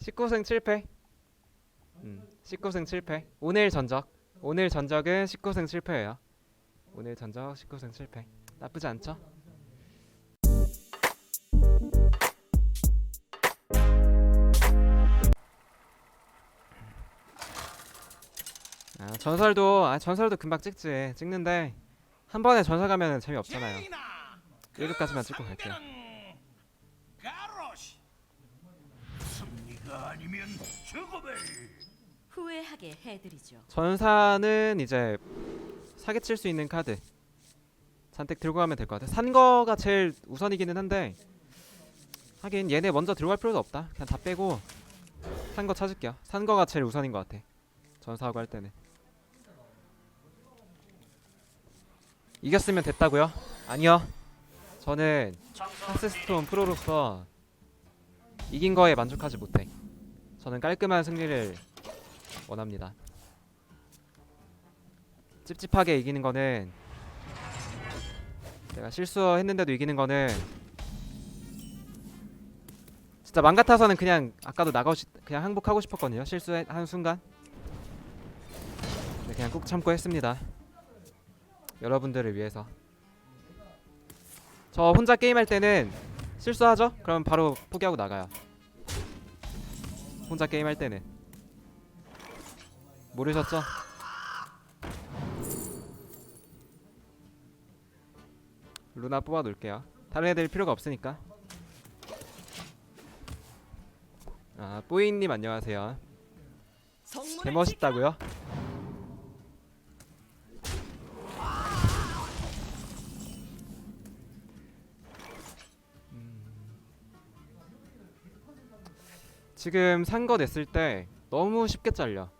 19승 7패. 음, 19승 7패. 오늘 전적. 오늘 전적은 19승 7패예요. 오늘 전적 19승 7패. 나쁘지 않죠? 아, 전설도 아 전설도 금방 찍지. 찍는데 한 번에 전설 가면은 재미없잖아요. 1급까지만 찍고 갈게요. 아니면 죽음을 후회하게 해드리죠. 전사는 이제 사기칠 수 있는 카드 잔뜩 들고 가면 될 것 같아. 산 거가 제일 우선이기는 한데 하긴 얘네 먼저 들고 갈 필요도 없다. 그냥 다 빼고 산 거 찾을게요. 산 거가 제일 우선인 것 같아. 전사하고 할 때는 이겼으면 됐다고요? 아니요. 저는 하스스톤 프로로서 이긴 거에 만족하지 못해. 저는 깔끔한 승리를 원합니다. 찝찝하게 이기는 거는 내가 실수했는데도 이기는 거는 진짜 맘 같아서는 그냥 아까도 나가고 싶, 그냥 항복하고 싶었거든요. 실수한 순간. 근데 그냥 꾹 참고 했습니다. 여러분들을 위해서. 저 혼자 게임할 때는 실수하죠? 그럼 바로 포기하고 나가요. 혼자 게임할 때는 모르셨죠? 루나 뽑아 놓을게요. 다른 애들 필요가 없으니까. 아, 뿌이님 안녕하세요. 개 멋있다고요? 지금 산 거 냈을 때 너무 쉽게 잘려.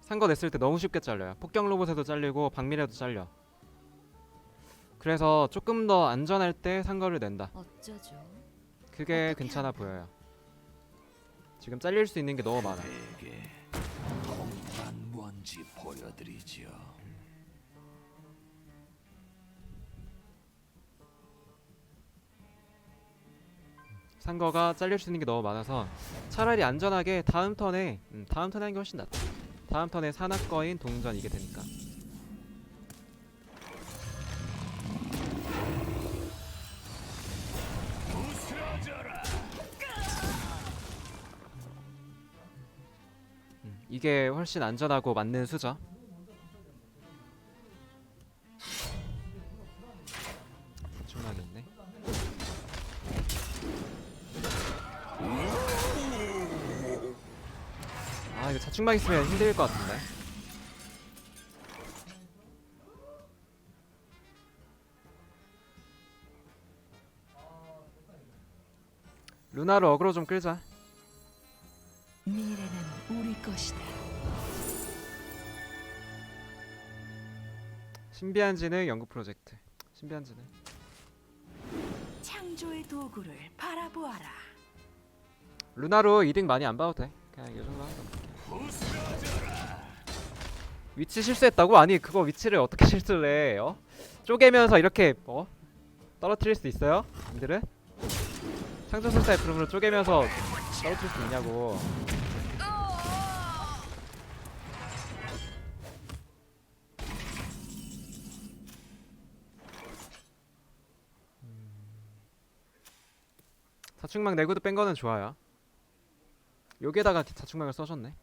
산 거 냈을 때 너무 쉽게 잘려요. 폭격 로봇에도 잘리고 박밀에도 잘려. 그래서 조금 더 안전할 때 산 거를 낸다. 어쩌죠? 그게 괜찮아? 보여요. 지금 잘릴 수 있는 게 너무 많아. 뭔지 보여드리죠 산 거가 잘릴 수 있는 게 너무 많아서 차라리 안전하게 다음 턴에 음, 다음 턴에 하는 게 훨씬 낫다. 다음 턴에 산악거인 동전 이게 되니까. 음, 이게 훨씬 안전하고 맞는 수죠. 자충막 있으면 힘들 것 같은데. 루나로 어그로 좀 끌자. 미래는 우리 것이다. 신비한 지능 연구 프로젝트. 신비한 지능. 창조의 도구를 바라보아라. 루나로 2등 많이 안 봐도 돼. 그냥 이 정도 하자. 부스러져라 위치 실수했다고? 아니 그거 위치를 어떻게 실수를 해? 어? 쪼개면서 이렇게 어? 떨어뜨릴 수 있어요? 님들은? 창조술사의 부름으로 쪼개면서 떨어뜨릴 수 있냐고 음. 자충막 내구도 뺀 거는 좋아요 여기에다가 자충막을 써줬네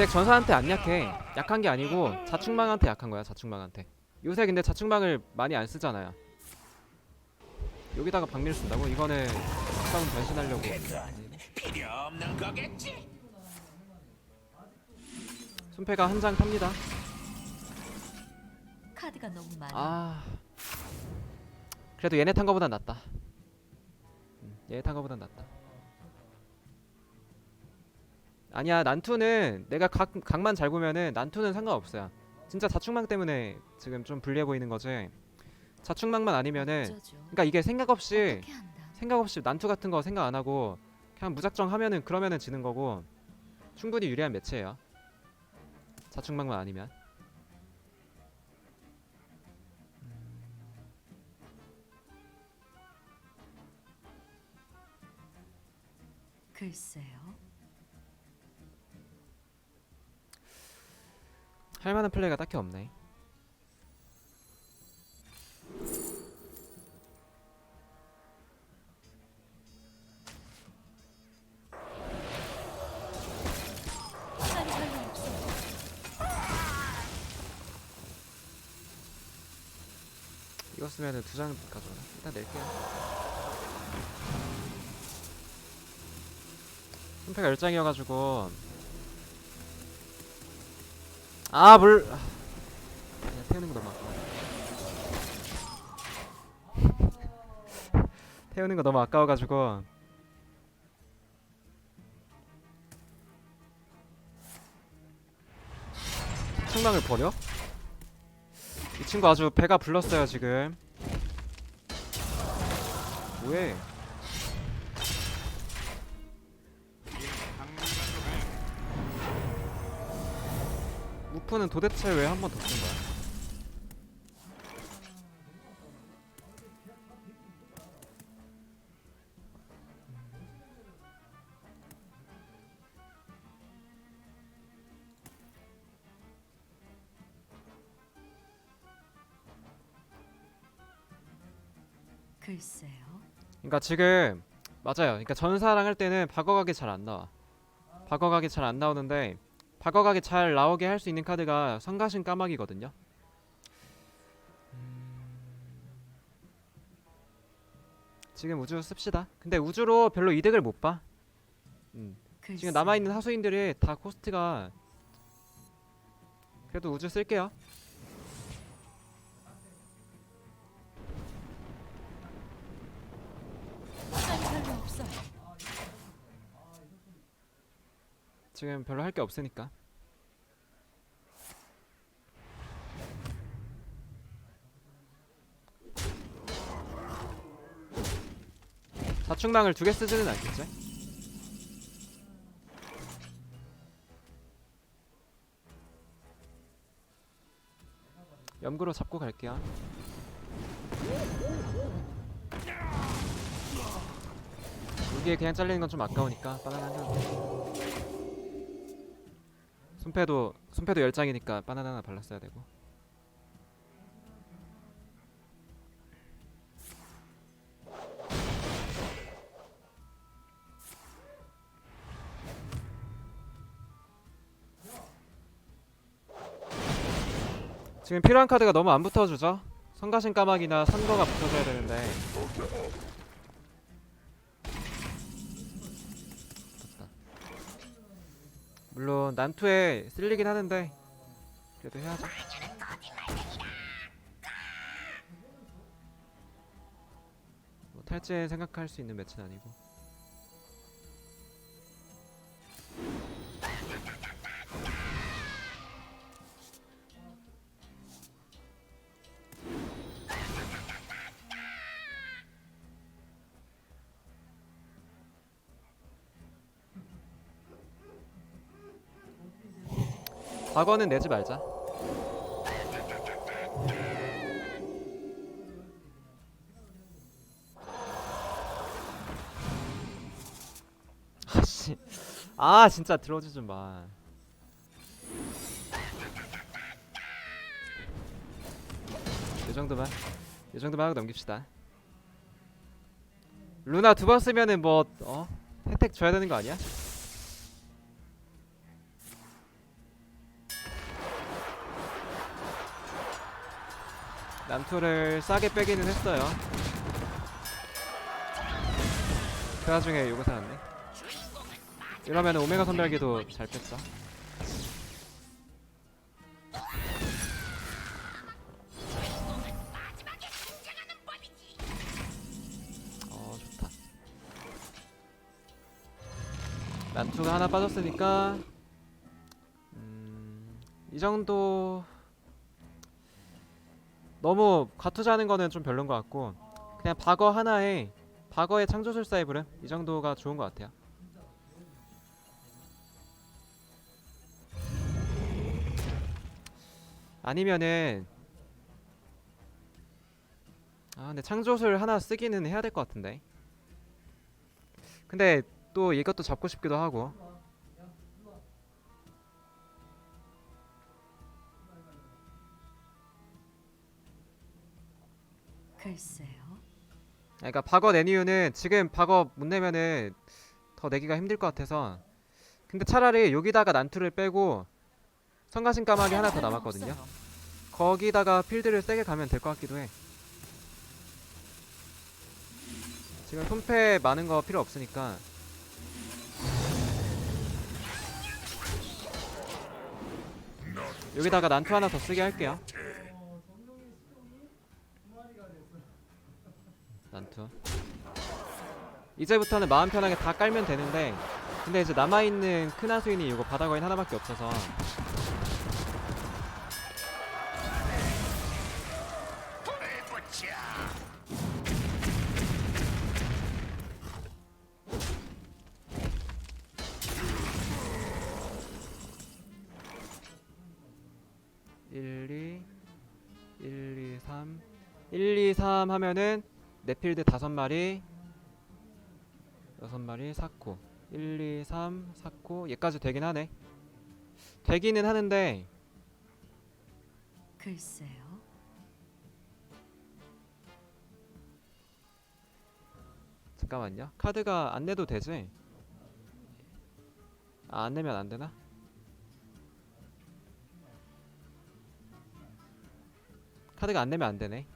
이덱 전사한테 안 약해. 약한 게 아니고 자충망한테 약한 거야. 자충망한테. 요새 근데 자충망을 많이 안 쓰잖아요. 여기다가 박밀 쓴다고? 이거는 수방 변신하려고. 순패가 한 장 탑니다. 카드가 너무 많아. 아. 그래도 얘네 탄 거보단 낫다. 음, 얘네 탄 거보단 낫다. 아니야 난투는 내가 각 각만 잘 보면은 난투는 상관없어요. 진짜 자충망 때문에 지금 좀 불리해 보이는 거지. 자충망만 아니면은? 그러니까 이게 생각 없이. 생각 없이 난투 같은 거 생각 안 하고 그냥 무작정 하면은 그러면은 지는 거고 충분히 유리한 매치예요. 자충방만 아니면. 글쎄요. 할 만한 플레이가 딱히 없네. 이거 쓰면은 두 장 가져오나? 일단 낼게요. 손패가 열 장이어가지고 아 물. 아, 그냥 태우는 거 너무 아까워. 태우는 거 너무 아까워가지고 청망을 버려? 이 친구 아주 배가 불렀어요 지금 뭐해 무프는 도대체 왜 한 번 더 쓴 거야? 글쎄요. 그러니까 지금 맞아요. 그러니까 전사랑 할 때는 박어각이 잘 안 나와. 박어각이 잘 안 나오는데 박어각이 잘 나오게 할 수 있는 카드가 성가신 까마귀거든요. 음. 지금 우주 씁시다. 근데 우주로 별로 이득을 못 봐. 음. 지금 글쎄요. 남아 있는 하수인들이 다 코스트가 그래도 우주 쓸게요. 지금 별로 할 게 없으니까. 자충망을 두 개 쓰지는 않겠지? 염구로 잡고 갈게요. 여기에 그냥 잘리는 건 좀 아까우니까 바나나 한 장. 손패도 손패도 열 장이니까 바나나 하나 발랐어야 되고. 지금 필요한 카드가 너무 안 붙어주죠? 성가신 까마귀나 선거가 붙어줘야 되는데 물론 난투에 쓸리긴 하는데 그래도 해야죠. 뭐 탈진 생각할 수 있는 매치는 아니고. 과거는 내지 말자. 아씨, 아 진짜 들어오지 좀 마. 이 정도만, 이 정도만 하고 넘깁시다. 루나 두 번 쓰면은 뭐 어? 혜택 줘야 되는 거 아니야? 난투를 싸게 빼기는 했어요. 그 와중에 요거 사왔네. 이러면 오메가 선별기도 잘 뺐죠. 어 좋다. 난투가 하나 빠졌으니까 음, 이 정도 너무 과투자는 거는 좀 별론 것 같고 그냥 바거 하나에 바거의 창조술사의 불은 이 정도가 좋은 것 같아요. 아니면은 아 근데 창조술 하나 쓰기는 해야 될 것 같은데 근데 또 이것도 잡고 싶기도 하고 글쎄요. 그러니까 박어 낸 이유는 지금 박어 못 내면은 더 내기가 힘들 것 같아서 근데 차라리 여기다가 난투를 빼고 성가신 까마귀 하나 더 남았거든요. 거기다가 필드를 세게 가면 될 것 같기도 해 지금 손패 많은 거 필요 없으니까 여기다가 난투 하나 더 쓰게 할게요 난투 이제부터는 마음 편하게 다 깔면 되는데 근데 이제 남아있는 크나수인이 이거 바다거인 하나밖에 없어서 해보자. 일, 이, 일, 이, 삼, 일, 이, 삼 하면은 네필드 다섯 마리, 여섯 마리, 사코, 일, 이, 삼, 사코, 얘까지 되긴 하네. 되기는 하는데 글쎄요. 잠깐만요. 카드가 안 내도 되지? 아, 안 내면 안 되나? 카드가 안 내면 안 되네.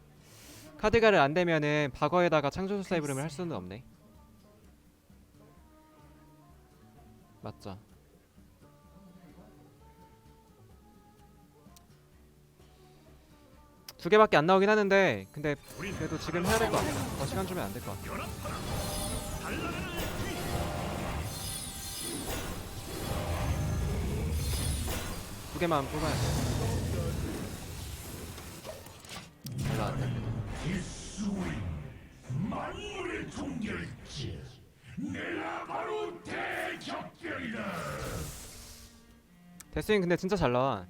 카드가를 안 되면은 박어에다가 창조술사 이브름을 할 수는 없네. 맞죠? 두 개밖에 안 나오긴 하는데 근데 그래도 지금 해야 될 것 같아. 더 시간 주면 안 될 것 같아. 두 개만 뽑아야 돼. 데스윙 근데 진짜 잘 나와.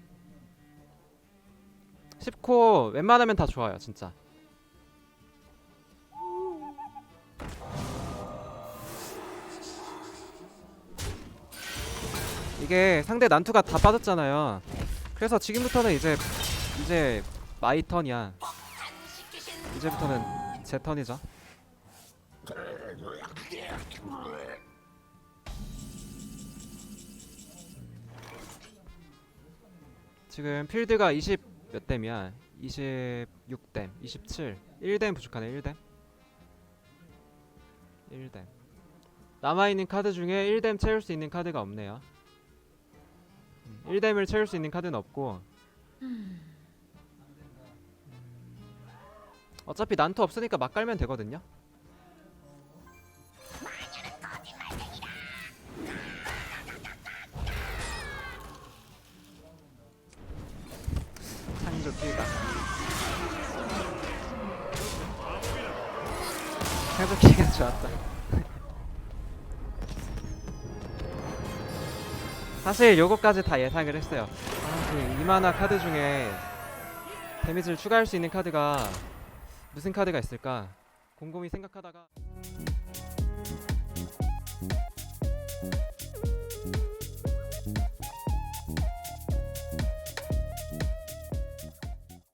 10코 웬만하면 다 좋아요, 진짜. 이게 상대 난투가 다 빠졌잖아요. 그래서 지금부터는 이제 이제 마이 턴이야. 이제부터는 제 턴이죠. 지금 필드가 20 몇 댐이야? 26댐, 27, 1댐 부족하네, 1댐. 1댐. 남아있는 카드 중에 1댐 채울 수 있는 카드가 없네요. 1댐을 채울 수 있는 카드는 없고. 음, 어차피 난투 없으니까 막 깔면 되거든요. 창조 끼가 좋았다. 사실 요거까지 다 예상을 했어요. 아, 그 이마나 카드 중에 데미지를 추가할 수 있는 카드가 무슨 카드가 있을까? 곰곰이 생각하다가